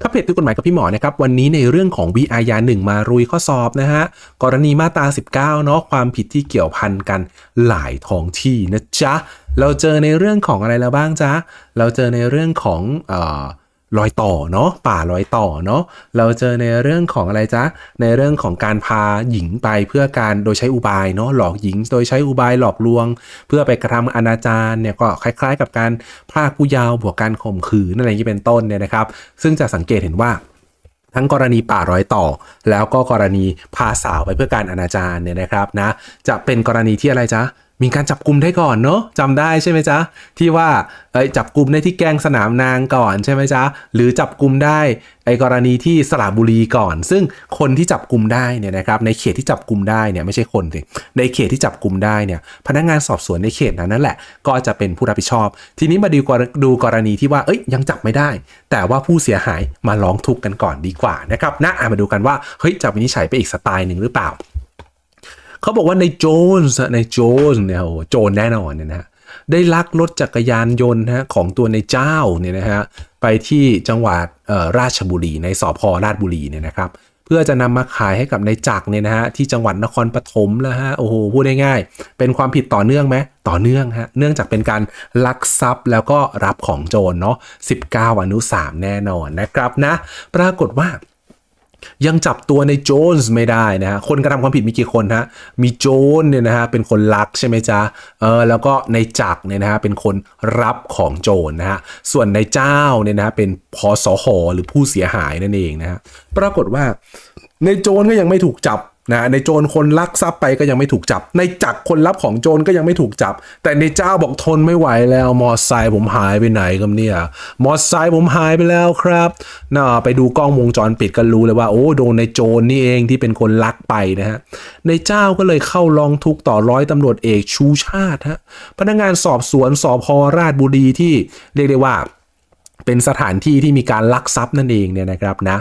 ครับเพจทุกกฎหมายกับพี่หมอนะครับวันนี้ในเรื่องของวิอาญาหนึ่งมารุยข้อสอบนะฮะกรณีมาตรา 19 เนาะความผิดที่เกี่ยวพันกันหลายท้องที่นะจ๊ะเราเจอในเรื่องของอะไรแล้วบ้างจ๊ะเราเจอในเรื่องของเอ่อ รอยต่อเนาะป่ารอยต่อเนาะเราเจอในเรื่องของอะไรจ๊ะในเรื่องของการพาหญิงไปเพื่อการโดยใช้อุบายเนาะหลอกหญิงโดยใช้อุบายหลอกลวง เพื่อไปกระทำอนาจารเนี่ยก็คล้าย ๆ กับการพรากผู้ยาวบวกการข่มขืนอะไรอย่างนี้เป็นต้นเนี่ยนะครับ ซึ่งจะสังเกตเห็นว่าทั้งกรณีป่ารอยต่อ แล้วก็กรณีพาสาวไปเพื่อการอนาจารเนี่ยนะครับนะจะเป็นกรณีที่อะไรจ๊ะ มีการจับกลุ่มได้ก่อนเนาะจำได้ใช่ไหมจ๊ะที่ว่าเอ้ยจับกลุ่มได้ที่แกล้งสนามนางก่อนใช่ไหมจ๊ะหรือจับกลุ่มได้ไอ้กรณีที่สระบุรีก่อน ซึ่งคนที่จับกลุ่มได้เนี่ยนะครับในเขตที่จับกลุ่มได้เนี่ยไม่ใช่คนสิในเขตที่จับกลุ่มได้เนี่ยพนักงานสอบสวนในเขตนั้นนั่นแหละ ก็จะเป็นผู้รับผิดชอบ ทีนี้มาดูกรดูกรณีที่ว่าเอ้ยยังจับไม่ได้ แต่ว่าผู้เสียหายมาร้องทุกข์กันก่อนดีกว่านะครับนะอะมาดูกันว่าเฮ้ยจะวินิจฉัยไปอีกสไตล์หนึ่งหรือเปล่า เขาบอกว่าในโจนส์ในโจนส์เนี่ยโอ้โหโจรแน่นอนเนี่ยนะฮะได้ลักรถจักรยานยนต์นะฮะของตัวในเจ้าเนี่ยนะฮะไปที่จังหวัดราชบุรีในสพราชบุรีเนี่ยนะครับ เพื่อจะนำมาขายให้กับในจักรเนี่ยนะฮะที่จังหวัดนครปฐมแล้วฮะโอ้โหพูดง่ายๆเป็นความผิดต่อเนื่องไหมต่อเนื่องฮะเนื่องจากเป็นการลักทรัพย์แล้วก็รับของโจรเนาะ19 อนุ 3 แน่นอนนะครับนะ ปรากฏว่า ยังจับตัวในโจนส์ไม่ได้นะฮะ คนกระทำความผิดมีกี่คนฮะ มีโจนเนี่ยนะฮะเป็นคนลักใช่ไหมจ๊ะ เออแล้วก็ในจักเนี่ยนะฮะเป็นคนรับของโจรนะฮะ ส่วนในเจ้าเนี่ยนะฮะเป็นพอสหหรือผู้เสียหายนั่นเองนะฮะ ปรากฏว่าในโจนก็ยังไม่ถูกจับ นะในโจรคนลักทรัพย์ไปก็ยังไม่ถูกจับ ในจักคนรับของโจรก็ยังไม่ถูกจับ แต่ในเจ้าบอกทนไม่ไหวแล้วมอไซค์ผมหายไปไหนครับเนี่ยมอไซค์ผมหายไปแล้วครับน่าไปดูกล้องวงจรปิดก็รู้เลยว่าโอ้โดนในโจรนี่เองที่เป็นคนลักไปนะฮะในเจ้าก็เลยเข้าร้องทุกข์ต่อร้อยตำรวจเอกชูชาติฮะพนักงานสอบสวนสพราชบุรีที่เรียกได้ว่า เป็นสถานที่ที่มีการลักทรัพย์นั่นเองเนี่ยนะครับนะ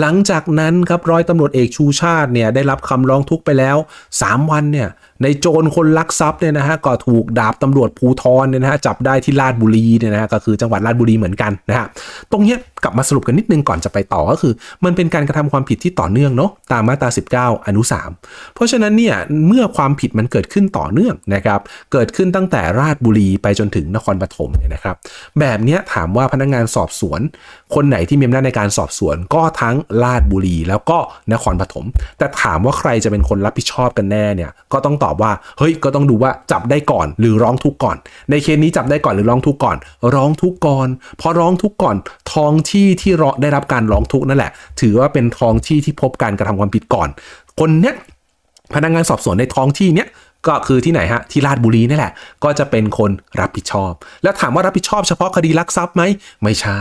หลังจากนั้นครับร้อยตำรวจเอกชูชาติเนี่ยได้รับคำร้องทุกข์ไปแล้ว 3 วันเนี่ยในโจรคนลักทรัพย์เนี่ยนะฮะก็ถูกดาบตำรวจภูทรเนี่ยนะฮะจับได้ที่ลาดบุรีเนี่ยนะฮะก็คือจังหวัดลาดบุรีเหมือนกันนะฮะตรงเนี้ยกลับมาสรุปกันนิดนึงก่อนจะไปต่อก็คือ มันเป็นการกระทำความผิดที่ต่อเนื่องเนาะตามมาตรา19 อนุ 3 เพราะฉะนั้นเนี่ยเมื่อความผิดมันเกิดขึ้นต่อเนื่องนะครับเกิดขึ้นตั้งแต่ราชบุรีไปจนถึงนครปฐมเนี่ยนะครับแบบนี้ถามว่าพนักงานสอบสวน คนไหนที่มีอำนาจในการสอบสวนก็ทั้งราชบุรีแล้วก็นครปฐม แต่ถามว่าใครจะเป็นคนรับผิดชอบกันแน่เนี่ยก็ต้องตอบว่าเฮ้ยก็ต้องดูว่าจับได้ก่อนหรือร้องทุกข์ก่อน ในเคสนี้จับได้ก่อนหรือร้องทุกข์ก่อน ร้องทุกข์ก่อนพอร้องทุกข์ก่อนท้องที่ที่รอได้รับการร้องทุกข์นั่นแหละ ถือว่าเป็นท้องที่ที่พบการกระทำความผิดก่อน คนเนี้ยพนักงานสอบสวนในท้องที่เนี้ย ก็คือที่ไหนฮะที่ราชบุรีนี่แหละ ก็จะเป็นคนรับผิดชอบ แล้วถามว่ารับผิดชอบเฉพาะคดีลักทรัพย์ไหมไม่ใช่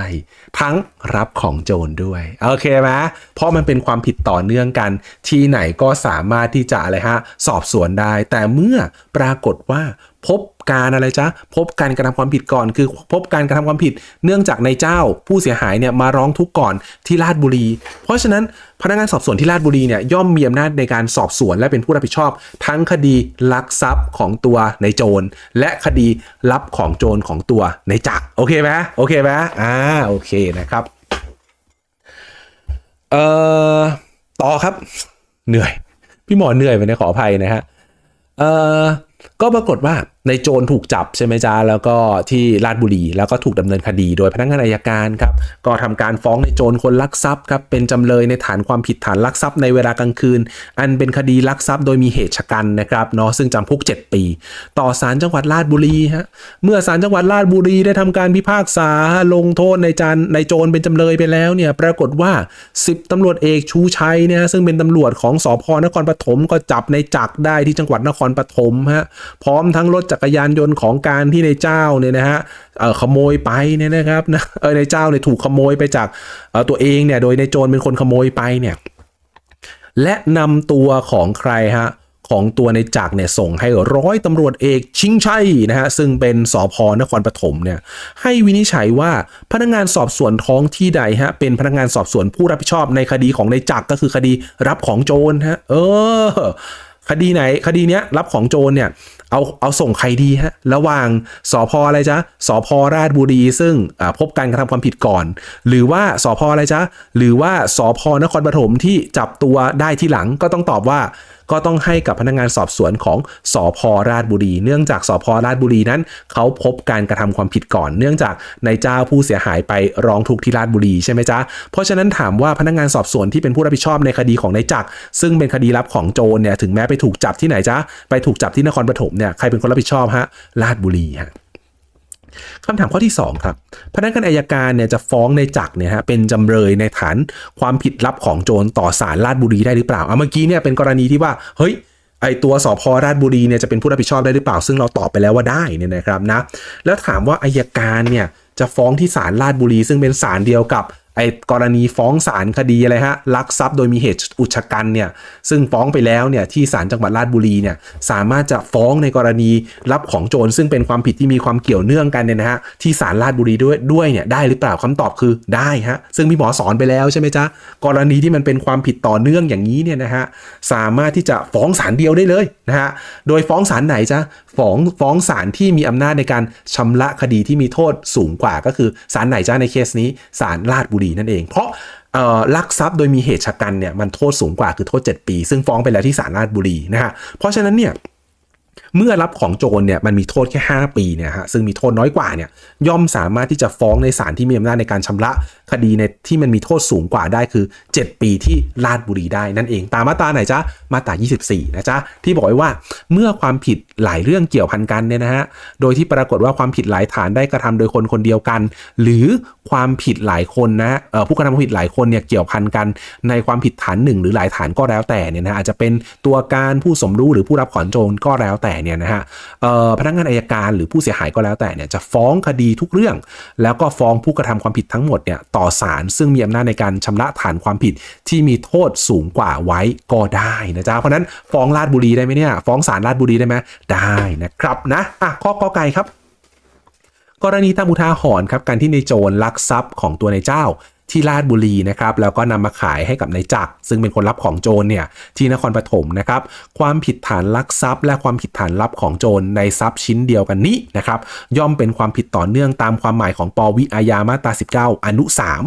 ทั้งรับของโจรด้วยโอเคไหมเพราะมันเป็นความผิดต่อเนื่องกัน ที่ไหนก็สามารถที่จะอะไรฮะสอบสวนได้ แต่เมื่อปรากฏว่าพบ การอะไรจ๊ะพบการกระทำความผิดก่อน คือพบการกระทำความผิด เนื่องจากในเจ้าผู้เสียหายเนี่ยมาร้องทุกข์ก่อนที่ราชบุรี เพราะฉะนั้นพนักงานสอบสวนที่ราชบุรีเนี่ยย่อมมีอำนาจในการสอบสวนและเป็นผู้รับผิดชอบ ทั้งคดีลักทรัพย์ของตัวในโจรและคดีรับของโจรของตัวในจักรโอเคไหมโอเคไหมอ่าโอเคนะครับเอ่อต่อครับ เหนื่อย พี่หมอเหนื่อยไปนะขออภัยนะฮะเอ่อก็ปรากฏว่าในโจรถูกจับใช่ไหมจ๊ะแล้วก็ที่ราชบุรีแล้วก็ถูกดำเนินคดีโดยพนักงานอายการครับก็ทำการฟ้องในโจรคนลักทรัพย์ครับเป็นจำเลยในฐานความผิดฐานลักทรัพย์ในเวลากลางคืน อันเป็นคดีลักทรัพย์โดยมีเหตุชะกันนะครับเนาะซึ่งจำคุก 7 ปี ต่อศาลจังหวัดราชบุรีฮะเมื่อศาลจังหวัดราชบุรีได้ทำการพิพากษาลงโทษในจานในโจรเป็นจำเลยไปแล้วเนี่ยปรากฏว่า 10ตำรวจเอกชูชัยเนี่ยซึ่งเป็นตำรวจของสพนครปฐมก็จับในจักได้ที่จังหวัดนครปฐมฮะพร้อมทั้งรถจักรยานยนต์ของการที่ในเจ้าเนี่ยนะฮะขโมยไปเนี่ยนะครับนะเออในเจ้าเนี่ยถูกขโมยไปจากตัวเองเนี่ยโดยในโจรเป็นคนขโมยไปเนี่ยและนำตัวของใครฮะของตัวในจักรเนี่ยส่งให้ร้อยตำรวจเอกชิงชัยนะฮะซึ่งเป็นสพนครปฐมเนี่ยให้วินิจฉัยว่าพนักงานสอบสวนท้องที่ใดฮะเป็นพนักงานสอบสวนผู้รับผิดชอบในคดีของในจักรก็คือคดีรับของโจรฮะเออคดีไหนคดีเนี้ยรับของโจรเนี่ย เอาเอาส่งใครดีฮะระหว่างสพอะไรจ๊ะสพราชบุรี ซึ่งพบการกระทำความผิดก่อน หรือว่าสพอะไรจ๊ะหรือว่าสพนครปฐมที่จับตัวได้ที่หลังก็ต้องตอบว่า ก็ต้องให้กับพนักงานสอบสวนของสอพราชบุรี เนื่องจากสอพราชบุรีนั้น เขาพบการกระทำความผิดก่อน เนื่องจากนายเจ้าผู้เสียหายไปร้องทุกข์ที่ราชบุรีใช่ไหมจ๊ะเพราะฉะนั้นถามว่าพนักงานสอบสวนที่เป็นผู้รับผิดชอบในคดีของนายจักรซึ่งเป็นคดีลับของโจรเนี่ยถึงแม้ไปถูกจับที่ไหนจ๊ะไปถูกจับที่นครปฐมเนี่ยใครเป็นคนรับผิดชอบฮะราชบุรีฮะ คำถามข้อที่ 2 ครับ พนักงานอายการเนี่ยจะฟ้องในจักเนี่ยฮะเป็นจำเลยในฐานความผิดลับของโจรต่อศาลราชบุรีได้หรือเปล่าเอาเมื่อกี้เนี่ยเป็นกรณีที่ว่าเฮ้ยไอตัวสพราชบุรีเนี่ยจะเป็นผู้รับผิดชอบได้หรือเปล่า ซึ่งเราตอบไปแล้วว่าได้เนี่ยนะครับนะแล้วถามว่าอายการเนี่ยจะฟ้องที่ศาลราชบุรี ซึ่งเป็นศาลเดียวกับ ไอ้กรณีฟ้องศาลคดีอะไรฮะลักทรัพย์โดยมีเหตุอุกชะกันเนี่ยซึ่งฟ้องไปแล้วเนี่ยที่ศาลจังหวัดราชบุรีเนี่ยสามารถจะฟ้องในกรณีรับของโจรซึ่งเป็นความผิดที่มีความเกี่ยวเนื่องกันเนี่ยนะฮะที่ศาลราชบุรีด้วยด้วยเนี่ยได้หรือเปล่าคำตอบคือได้ฮะซึ่งพี่หมอสอนไปแล้วใช่ไหมจ๊ะกรณีที่มันเป็นความผิดต่อเนื่องอย่างนี้เนี่ยนะฮะสามารถที่จะฟ้องศาลเดียวได้เลยนะฮะโดยฟ้องศาลไหนจ๊ะ ฟ้องฟ้องศาลที่มีอำนาจในการชำระคดีที่มีโทษสูงกว่าก็คือศาลไหนจ้าในเคสนี้ศาลราชบุรีนั่นเอง เพราะลักทรัพย์โดยมีเหตุชะกันเนี่ยมันโทษสูงกว่าคือโทษ 7 ปี ซึ่งฟ้องไปแล้วที่ศาลราชบุรีนะฮะเพราะฉะนั้นเนี่ย เมื่อรับของโจรเนี่ยมันมีโทษแค่ 5 ปีเนี่ยฮะซึ่งมีโทษน้อยกว่าเนี่ยย่อมสามารถที่จะฟ้องในศาลที่มีอำนาจในการชำระคดีในที่มันมีโทษสูงกว่าได้คือ 7 ปีที่ราชบุรีได้นั่นเองตามมาตราไหนจ๊ะมาตรา 24 นะจ๊ะที่บอกไว้ว่าเมื่อความผิดหลายเรื่องเกี่ยวพันกันเนี่ยนะฮะโดยที่ปรากฏว่าความผิดหลายฐานได้กระทำโดยคนคนเดียวกัน หรือความผิดหลายคนนะเอ่อผู้กระทำความผิดหลายคนเนี่ยเกี่ยวพันกัน ในความผิดฐานหนึ่งหรือหลายฐานก็แล้วแต่เนี่ยนะอาจจะเป็นตัวการผู้สมรู้หรือผู้รับของโจรก็แล้วแต่เนี่ยนะฮะพนักงานอายการหรือผู้เสียหายก็แล้วแต่เนี่ยจะฟ้องคดีทุกเรื่อง แล้วก็ฟ้องผู้กระทำความผิดทั้งหมดเนี่ยต่อศาลซึ่งมีอำนาจในการชำระฐานความผิดที่มีโทษสูงกว่าไว้ก็ได้นะจ๊ะเพราะฉะนั้นฟ้องราชบุรีได้ไหมเนี่ยฟ้องศาลราชบุรีได้ไหมได้นะครับนะอะข้อกอไก่ครับ กรณีตามอุทาหรณ์ครับการที่ในโจรลักทรัพย์ของตัวในเจ้า ที่ราชบุรีนะครับแล้วก็นำมาขายให้กับนายจักรซึ่งเป็นคนรับของโจรเนี่ยที่นครปฐมนะครับความผิดฐานลักทรัพย์ และความผิดฐานรับของโจรในทรัพย์ชิ้นเดียวกันนี้นะครับย่อมเป็นความผิดต่อเนื่องตามความหมายของปวิอาญามาตรา19 อนุ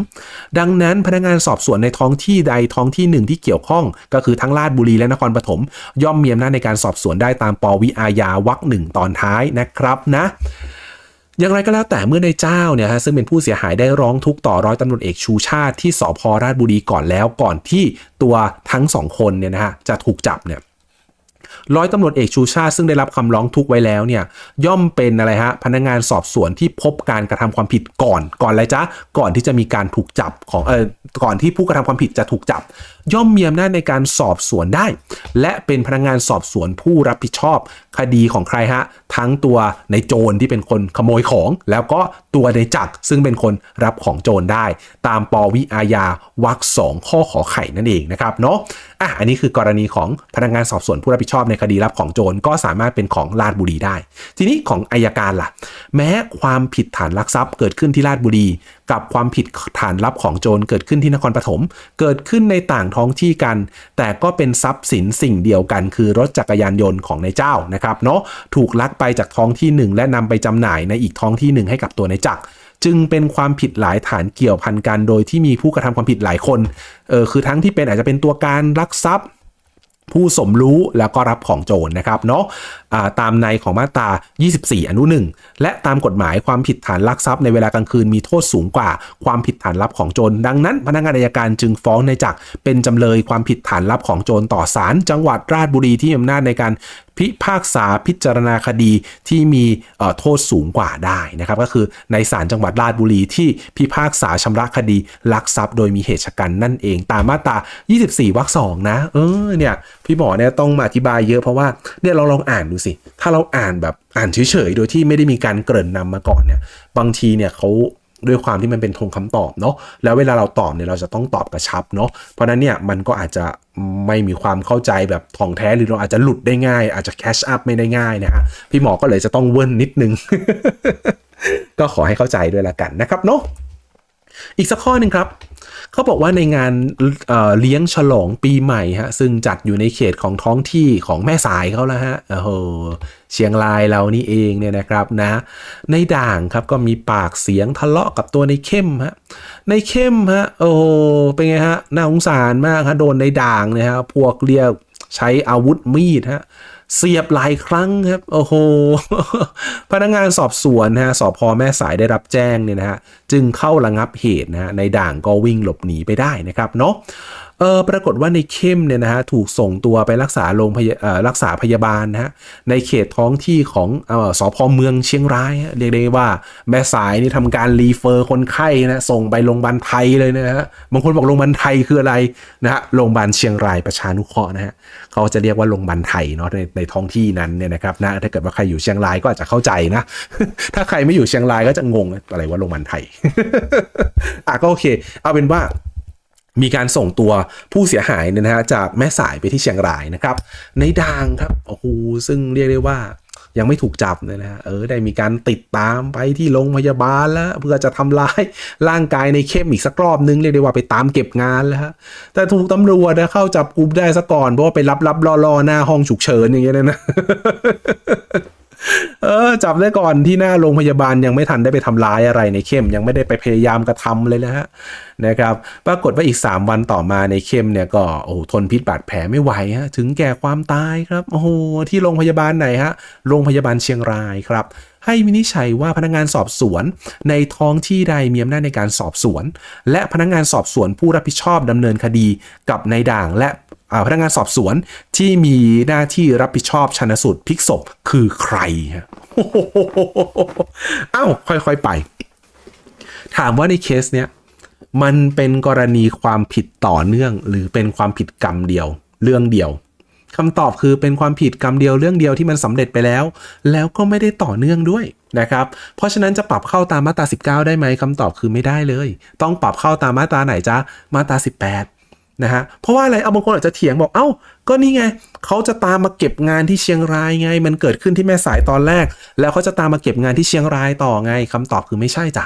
3 ดังนั้นพนักงานสอบสวนในท้องที่ใดท้องที่หนึ่งที่เกี่ยวข้อง ก็คือทั้งราชบุรีและนครปฐมย่อมมีอำนาจในการสอบสวนได้ตามปวิอาญาวรรคหนึ่งตอนท้ายนะครับนะ อย่างไรก็แล้วแต่เมื่อในเจ้าเนี่ยฮะซึ่งเป็นผู้เสียหายได้ร้องทุกข์ต่อร้อยตำรวจเอกชูชาติที่สพราชบุรีก่อนแล้วก่อนที่ตัวทั้งสองคนเนี่ยนะฮะจะถูกจับเนี่ย ร้อยตำรวจเอกชูชาติซึ่งได้รับคำร้องทุกข์ไว้แล้วเนี่ยย่อมเป็นอะไรฮะพนักงานสอบสวนที่พบการกระทำความผิดก่อน ก่อนอะไรจ๊ะก่อนที่จะมีการถูกจับของเออก่อนที่ผู้กระทำความผิดจะถูกจับ ย่อมมีอำนาจในการสอบสวนได้ และเป็นพนักงานสอบสวนผู้รับผิดชอบ คดีของใครฮะทั้งตัวในโจรที่เป็นคนขโมยของ แล้วก็ตัวในจักรซึ่งเป็นคนรับของโจรได้ ตามปวิอาญาวรรคสองข้อขอไข่นั่นเองนะครับเนาะอะอันนี้คือกรณีของพนักงานสอบสวนผู้รับผิดชอบในคดีรับของโจรก็สามารถเป็นของราชบุรีได้ ทีนี้ของอายการล่ะ แม้ความผิดฐานลักทรัพย์เกิดขึ้นที่ราชบุรี กับความผิดฐานรับของโจรเกิดขึ้นที่นครปฐมเกิดขึ้นในต่างท้องที่กัน แต่ก็เป็นทรัพย์สินสิ่งเดียวกัน คือรถจักรยานยนต์ของนายเจ้านะครับเนาะถูกลักไปจากท้องที่หนึ่งและนำไปจำหน่ายในอีกท้องที่หนึ่งให้กับตัวนายจักรจึงเป็นความผิดหลายฐานเกี่ยวพันกันโดยที่มีผู้กระทำความผิดหลายคน เออคือทั้งที่เป็นอาจจะเป็นตัวการลักทรัพย์ ผู้สมรู้แล้วก็รับของโจรนะครับเนาะะตามในของมาตรา 24 อนุ 1 และตามกฎหมายความผิดฐานลักทรัพย์ในเวลากลางคืนมีโทษสูงกว่าความผิดฐานรับของโจรดังนั้น พนักงานอัยการจึงฟ้องในจักเป็นจำเลยความผิดฐานรับของโจรต่อศาลจังหวัดราชบุรีที่มีอำนาจในการพิพากษาพิจารณาคดีที่มีโทษสูงกว่าได้นะครับ ก็คือในศาลจังหวัดราชบุรีที่พิพากษาชำระคดีลักทรัพย์ โดยมีเหตุชะกันนั่นเองตามมาตรา 24 วรรคสองนะ เออเนี่ย พี่หมอเนี่ยต้องมาอธิบายเยอะเพราะว่าเนี่ยเราลองอ่านดูสิ ถ้าเราอ่านแบบอ่านเฉยๆ โดยที่ไม่ได้มีการเกริ่นนำมาก่อนเนี่ย บางทีเนี่ยเขาด้วยความที่มันเป็นธงคำตอบเนาะ แล้วเวลาเราตอบเนี่ยเราจะต้องตอบกระชับเนาะ เพราะนั้นเนี่ยมันก็อาจจะไม่มีความเข้าใจแบบท่องแท้หรือเราอาจจะหลุดได้ง่าย อาจจะแคชอัพไม่ได้ง่ายนะฮะ พี่หมอก็เลยจะต้องเวิ้นนิดนึง ก็ขอให้เข้าใจด้วยละกันนะครับเนาะ อีกสักข้อหนึ่งครับ เขาบอกว่าในงานเเลี้ยงฉลองปีใหม่ฮะซึ่งจัดอยู่ในเขตของท้องที่ของแม่สายเขาแล้วฮะโอ้โหเชียงรายเรานี่เองเนี่ยนะครับนะ ในด่างครับก็มีปากเสียงทะเลาะกับตัวในเข้มฮะในเข้มฮะโอ้โหเป็นไงฮะน่าสงสารมากฮะโดนในด่างเนี่ยฮะพวกเรียกใช้อาวุธมีดฮะ เสียบหลายครั้งครับ โอ้โห พนักงานสอบสวนนะฮะสพแม่สายได้รับแจ้งเนี่ยนะฮะจึงเข้าระงับเหตุนะฮะในด่างก็วิ่งหลบหนีไปได้นะครับเนาะเออปรากฏว่าในเข้มเนี่ยนะฮะถูกส่งตัวไปรักษาโรงพยาเอ่อรักษาพยาบาลนะฮะในเขตท้องที่ของเออสพเมืองเชียงราย เรียกได้ว่าแม่สายนี่ทำการรีเฟอร์คนไข้นะส่งไปโรงพยาบาลไทยเลยนะฮะบางคนบอกโรงพยาบาลไทยคืออะไรนะฮะโรงพยาบาลเชียงรายประชานุเคราะห์นะฮะเขาจะเรียกว่าโรงพยาบาลไทยเนาะในในท้องที่นั้นเนี่ยนะครับนะถ้าเกิดว่าใครอยู่เชียงรายก็อาจจะเข้าใจนะ ถ้าใครไม่อยู่เชียงรายก็จะงงอะไรว่าโรงพยาบาลไทยอะก็โอเค เอาเป็นว่ามีการส่งตัวผู้เสียหายเนี่ยนะฮะจากแม่สายไปที่เชียงรายนะครับ ในด่างครับโอ้โหซึ่งเรียกได้ว่า ยังไม่ถูกจับเลยนะฮะเออได้มีการติดตามไปที่โรงพยาบาลแล้ว เพื่อจะทำร้ายร่างกายในเข้มอีกสักรอบนึงเรียกได้ว่าไปตามเก็บงานแล้วฮะแต่ถูกตำรวจเข้าจับกลุ่มได้ซะก่อนเพราะว่าไปรับรับรอรอหน้าห้องฉุกเฉินอย่างเงี้ยนะ เออ จับได้ก่อนที่หน้าโรงพยาบาลยังไม่ทันได้ไปทำร้ายอะไรในเข้ม ยังไม่ได้ไปพยายามกระทำเลยนะฮะนะครับ ปรากฏว่าอีก 3 วันต่อมาในเข้มเนี่ยก็โอ้โหทนพิษบาดแผลไม่ไหวฮะถึงแก่ความตายครับโอ้โหที่โรงพยาบาลไหนฮะโรงพยาบาลเชียงรายครับให้วินิจฉัยว่าพนักงานสอบสวน ในท้องที่ใดมีอำนาจในการสอบสวน และพนักงานสอบสวนผู้รับผิดชอบดำเนินคดีกับนายด่างและ พนักงานสอบสวนที่มีหน้าที่รับผิดชอบชันสูตรพลิกศพคือใครฮะอ้าวค่อยๆไป ถามว่าในเคสเนี้ยมันเป็นกรณีความผิดต่อเนื่อง หรือเป็นความผิดกรรมเดียว เรื่องเดียวคำตอบคือเป็นความผิดกรรมเดียวเรื่องเดียวที่มันสำเร็จไปแล้ว แล้วก็ไม่ได้ต่อเนื่องด้วยนะครับ เพราะฉะนั้นจะปรับเข้าตามมาตรา19 ได้ไหมคำตอบคือไม่ได้เลย ต้องปรับเข้าตามมาตราไหนจ๊ะมาตรา18 นะฮะเพราะว่าอะไรเอาบางคนอาจจะเถียงบอกเอ้าก็นี่ไงเขาจะตามมาเก็บงานที่เชียงรายไง มันเกิดขึ้นที่แม่สายตอนแรก แล้วเขาจะตามมาเก็บงานที่เชียงรายต่อไงคำตอบคือไม่ใช่จ้ะ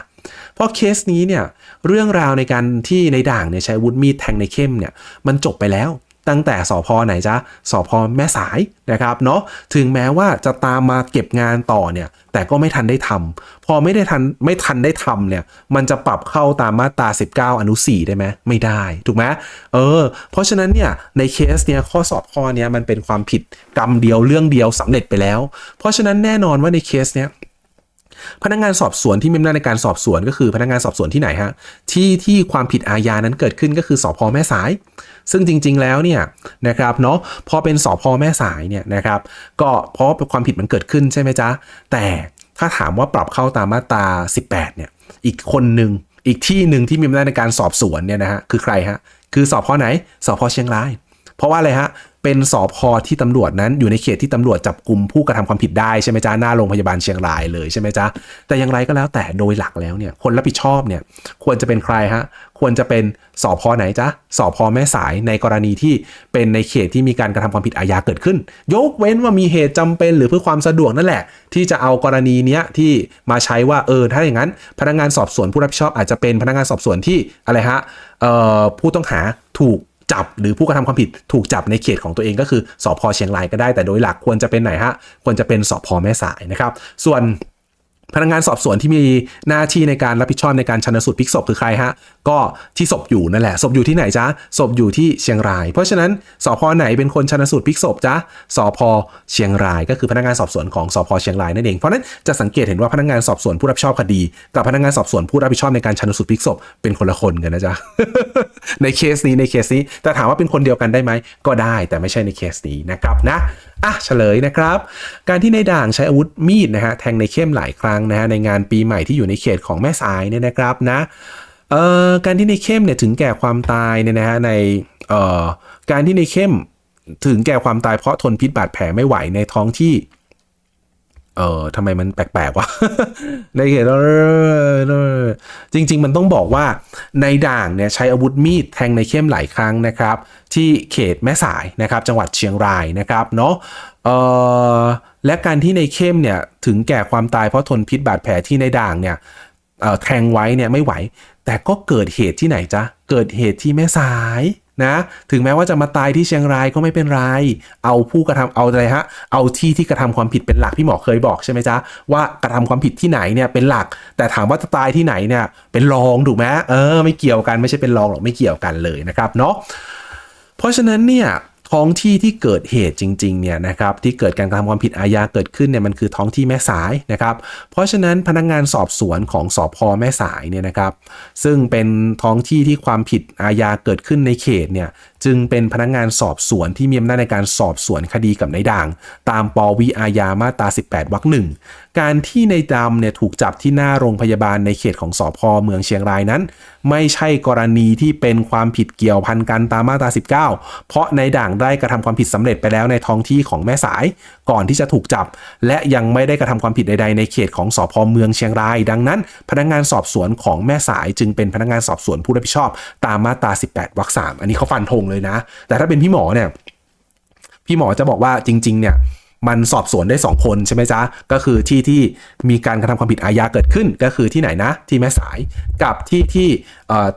เพราะเคสนี้เนี่ยเรื่องราวในการที่ในด่างเนี่ยใช้วุธมีดแทงในเข้มเนี่ยมันจบไปแล้ว ตั้งแต่สพไหนจ๊ะสพแม่สายนะครับเนาะถึงแม้ว่าจะตามมาเก็บงานต่อเนี่ย แต่ก็ไม่ทันได้ทำพอไม่ได้ทันไม่ทันได้ทำเนี่ย มันจะปรับเข้าตามมาตรา 19 อนุ 4 ได้ไหมไม่ได้ ถูกไหมเออ เพราะฉะนั้นเนี่ย ในเคสเนี่ยข้อสอบข้อเนี้ยมันเป็นความผิดกรรมเดียวเรื่องเดียวสำเร็จไปแล้ว เพราะฉะนั้นแน่นอนว่าในเคสเนี้ย พนักงานสอบสวนที่มีอำนาจในการสอบสวนก็คือพนักงานสอบสวนที่ไหนฮะที่ที่ความผิดอาญานั้นเกิดขึ้นก็คือสพแม่สาย ซึ่งจริง ๆ แล้วเนี่ยนะครับเนาะพอเป็นสพแม่สายเนี่ยนะครับ ก็เพราะความผิดมันเกิดขึ้นใช่ไหมจ๊ะแต่ถ้าถามว่าปรับเข้าตามมาตรา 18 เนี่ย อีกคนหนึ่งอีกที่หนึ่งที่มีอำนาจในการสอบสวนเนี่ยนะฮะคือใครฮะคือสอพอไหนสอพอเชียงราย เพราะว่าอะไรฮะ เป็นสอพอที่ตำรวจนั้นอยู่ในเขตที่ตำรวจจับกลุ่มผู้กระทำความผิดได้ใช่ไหมจ๊ะหน้าโรงพยาบาลเชียงรายเลยใช่ไหมจ๊ะแต่อย่างไรก็แล้วแต่โดยหลักแล้วเนี่ยคนรับผิดชอบเนี่ยควรจะเป็นใครฮะควรจะเป็นสอพอไหนจ๊ะสอพอแม่สายในกรณีที่เป็นในเขตที่มีการกระทำความผิดอาญาเกิดขึ้น ยกเว้นว่ามีเหตุจำเป็นหรือเพื่อความสะดวกนั่นแหละ ที่จะเอากรณีเนี้ยที่มาใช้ว่าเออถ้าอย่างนั้น พนักงานสอบสวนผู้รับผิดชอบอาจจะเป็นพนักงานสอบสวนที่อะไรฮะออผู้ต้องหาถูก จับหรือผู้กระทำความผิดถูกจับในเขตของตัวเองก็คือสอพอเชียงรายก็ได้แต่โดยหลักควรจะเป็นไหนฮะควรจะเป็นสอพอแม่สายนะครับ ส่วน พนักงานสอบสวนที่มีหน้าที่ในการรับผิดชอบในการชันสูตรพลิกศพคือใครฮะ ก็ที่ศพอยู่นั่นแหละศพอยู่ที่ไหนจ๊ะศพอยู่ที่เชียงราย เพราะฉะนั้นสพไหนเป็นคนชันสูตรพลิกศพจ๊ะสพเชียงราย ก็คือพนักงานสอบสวนของสพเชียงรายนั่นเอง เพราะนั้นจะสังเกตเห็นว่าพนักงานสอบสวนผู้รับผิดชอบคดี กับพนักงานสอบสวนผู้รับผิดชอบในการชันสูตรพลิกศพเป็นคนละคนกันนะจ๊ะในเคสนี้ในเคสนี้แต่ถามว่าเป็นคนเดียวกันได้ไหมก็ได้ แต่ไม่ใช่ในเคสนี้นะครับนะ อะเฉลยนะครับ การที่ในด่างใช้อาวุธมีดนะฮะแทงในเข้มหลายครั้งนะฮะในงานปีใหม่ที่อยู่ในเขตของแม่สายเนี่ยนะครับนะเอ่อการที่ในเข้มเนี่ยถึงแก่ความตายเนี่ยนะฮะในเอ่อการที่ในเข้มถึงแก่ความตายเพราะทนพิษบาดแผลไม่ไหวในท้องที่ เออทำไมมันแปลกๆวะในเขตจริง ๆ มันต้องบอกว่าในด่างเนี่ยใช้อาวุธมีดแทงในเข้มหลายครั้งนะครับ ที่เขตแม่สายนะครับ จังหวัดเชียงรายนะครับเนาะเออและการที่ในเข้มเนี่ยถึงแก่ความตายเพราะทนพิษบาดแผลที่ในด่างเนี่ยแทงไว้เนี่ยไม่ไหว แต่ก็เกิดเหตุที่ไหนจ๊ะเกิดเหตุที่แม่สาย นะ ถึงแม้ว่าจะมาตายที่เชียงรายก็ไม่เป็นไร เอาผู้กระทำเอาอะไรฮะ เอาที่ที่กระทำความผิดเป็นหลักพี่หมอเคยบอกใช่ไหมจ๊ะว่ากระทำความผิดที่ไหนเนี่ยเป็นหลัก แต่ถามว่าจะตายที่ไหนเนี่ยเป็นรองถูกไหมเออไม่เกี่ยวกันไม่ใช่เป็นรองหรอกไม่เกี่ยวกันเลยนะครับเนาะเพราะฉะนั้นเนี่ย ท้องที่ที่เกิดเหตุจริงๆเนี่ยนะครับที่เกิดการกระทำความผิดอาญาเกิดขึ้นเนี่ยมันคือท้องที่แม่สายนะครับเพราะฉะนั้นพนักงานสอบสวนของสพแม่สายเนี่ยนะครับซึ่งเป็นท้องที่ที่ความผิดอาญาเกิดขึ้นในเขตเนี่ยจึงเป็นพนักงานสอบสวนที่มีอำนาจในการสอบสวนคดีกับนายด่าง ตามปวีอาญามาตรา 18 วรรคหนึ่งการที่ในดำเนี่ยถูกจับที่หน้าโรงพยาบาลในเขตของสอพอเมืองเชียงรายนั้น ไม่ใช่กรณีที่เป็นความผิดเกี่ยวพันกันตามมาตรา 19 เพราะในด่างได้กระทำความผิดสำเร็จไปแล้วในท้องที่ของแม่สาย ก่อนที่จะถูกจับ และยังไม่ได้กระทำความผิดใดๆในเขตของสอพอเมืองเชียงราย ดังนั้น พนักงานสอบสวนของแม่สายจึงเป็นพนักงานสอบสวนผู้รับผิดชอบ ตามมาตรา 18วรรคสามอันนี้เขาฟันธงเลยนะ แต่ถ้าเป็นพี่หมอเนี่ยพี่หมอจะบอกว่าจริง ๆ เนี่ย มันสอบสวนได้ 2 คนใช่ไหมจ๊ะ ก็คือที่ที่มีการกระทำความผิดอาญาเกิดขึ้น ก็คือที่ไหนนะ ที่แม่สายกับที่ที่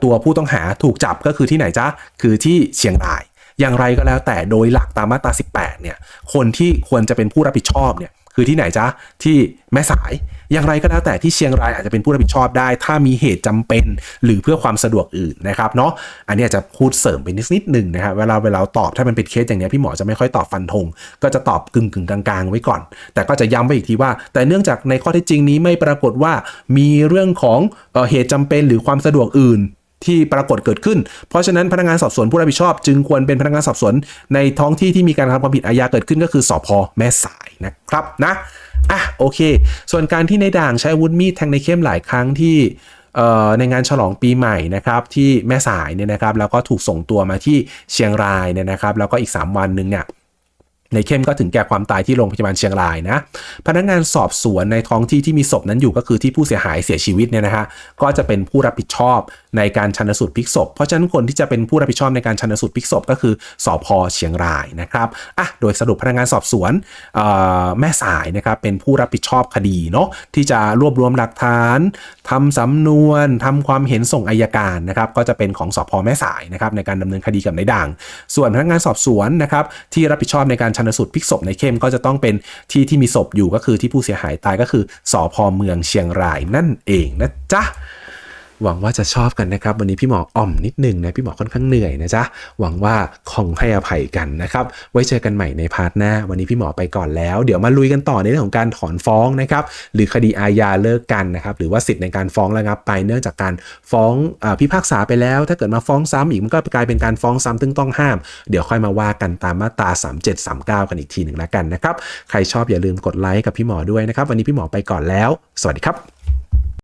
ตัวผู้ต้องหาถูกจับก็คือที่ไหนจ๊ะ คือที่เชียงราย อย่างไรก็แล้วแต่โดยหลักตามมาตรา 18 เนี่ย คนที่ควรจะเป็นผู้รับผิดชอบเนี่ย คือที่ไหนจ๊ะที่แม่สาย อย่างไรก็แล้วแต่ที่เชียงรายอาจจะเป็นผู้รับผิดชอบได้ ถ้ามีเหตุจำเป็นหรือเพื่อความสะดวกอื่นนะครับเนาะอันนี้อาจจะพูดเสริมไปนิดนิดหนึ่งนะครับเวลาเวลาตอบถ้ามันเป็นเคสอย่างนี้พี่หมอจะไม่ค่อยตอบฟันธงก็จะตอบกึ่งกึ่งกลางๆ ไว้ก่อน แต่ก็จะย้ำไปอีกทีว่า แต่เนื่องจากในข้อเท็จจริงนี้ไม่ปรากฏว่ามีเรื่องของเออเหตุจำเป็นหรือความสะดวกอื่น ที่ปรากฏเกิดขึ้น เพราะฉะนั้นพนักงานสอบสวนผู้รับผิดชอบ จึงควรเป็นพนักงานสอบสวนในท้องที่ที่มีการกระทำความผิดอาญาเกิดขึ้นก็คือสอพอแม่สายนะครับนะอะโอเค ส่วนการที่ในด่างใช้อาวุธมีดแทงในเข้มหลายครั้งที่ในงานฉลองปีใหม่นะครับที่แม่สายเนี่ยนะครับแล้วก็ถูกส่งตัวมาที่เชียงรายเนี่ยนะครับแล้วก็อีก 3 วันนึงเนี่ย ในเข้มก็ถึงแก่ความตายที่โรงพยาบาลเชียงรายนะ พนักงานสอบสวนในท้องที่ที่มีศพนั้นอยู่ก็คือที่ผู้เสียหายเสียชีวิตเนี่ยนะฮะ ก็จะเป็นผู้รับผิดชอบในการชันสูตรพลิกศพ เพราะฉะนั้นคนที่จะเป็นผู้รับผิดชอบในการชันสูตรพลิกศพก็คือสพเชียงรายนะครับ อะ โดยสรุปพนักงานสอบสวนแม่สายนะครับเป็นผู้รับผิดชอบคดีเนาะที่จะรวบรวมหลักฐานทำสำนวนทำความเห็นส่งอายการนะครับ ก็จะเป็นของสพแม่สายนะครับในการดำเนินคดีกับนายด่าง ส่วนพนักงานสอบสวนนะครับที่รับผิดชอบในการชันสูตรพลิกศพในเข้มก็จะต้องเป็นที่ที่มีศพอยู่ก็คือที่ผู้เสียหายตายก็คือสพเมืองเชียงรายนั่นเองนะจ๊ะ หวังว่าจะชอบกันนะครับ วันนี้พี่หมออ่อมนิดหนึ่งนะพี่หมอค่อนข้างเหนื่อยนะจ๊ะหวังว่าคงให้อภัยกันนะครับ ไว้เจอกันใหม่ในพาร์ทหน้า วันนี้พี่หมอไปก่อนแล้ว เดี๋ยวมาลุยกันต่อในเรื่องของการถอนฟ้องนะครับหรือคดีอาญาเลิกกันนะครับหรือว่าสิทธิ์ในการฟ้องระงับไปเนื่องจากการฟ้องอพิพากษาไปแล้ว ถ้าเกิดมาฟ้องซ้ำอีกมันก็กลายเป็นการฟ้องซ้ำซึ่งต้องห้าม เดี๋ยวค่อยมาว่ากันตามมาตรา 3739 กันอีกทีหนึ่งแล้วกันนะครับใครชอบอย่าลืมกดไลค์กับพี่หมอด้วยนะครับวันนี้พี่หมอไปก่อนแล้ว สวัสดีครับ